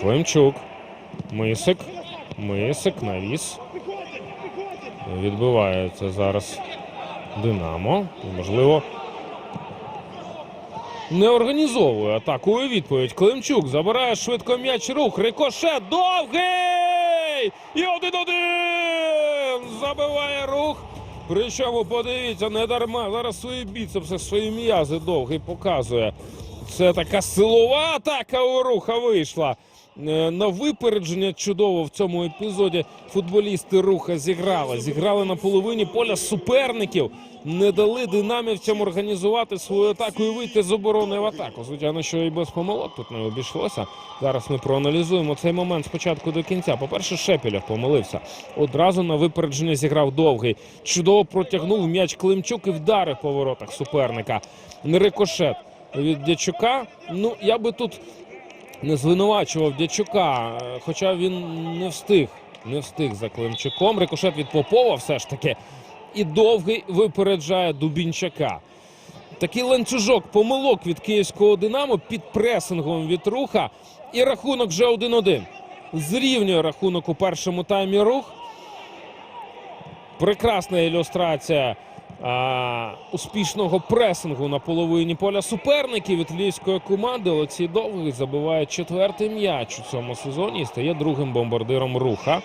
Климчук. Мисик. Мисик навіс. Відбивається зараз Динамо. Можливо, не організовує атаку у відповідь. Климчук забирає швидко м'яч рух. Рикошет довгий! І один-один! Забиває рух. Причому подивіться, не дарма. Зараз свої біцепси, свої м'язи довгий показує. Це така силова атака у руха вийшла. Е, На випередження чудово в цьому епізоді футболісти руха зіграли. Зіграли на половині поля суперників. Не дали динамівцям організувати свою атаку і вийти з оборони в атаку. Звичайно, що і без помилок тут не обійшлося. Зараз ми проаналізуємо цей момент спочатку до кінця. По-перше, Шепілєв помилився. Одразу на випередження зіграв довгий. Чудово протягнув м'яч Климчук і вдарив по воротах суперника. Рикошет від Дячука. Ну, я би тут не звинувачував Дячука, хоча він не встиг. Не встиг за Климчуком. Рикошет від Попова все ж таки. І довгий випереджає Дубінчака. Такий ланцюжок помилок від київського Динамо під пресингом від руха. І рахунок вже 1-1. Зрівнює рахунок у першому таймі рух. Прекрасна ілюстрація а, успішного пресингу на половині поля суперників від львівської команди. Олексій Довгий забиває четвертий м'яч у цьому сезоні і стає другим бомбардиром руха.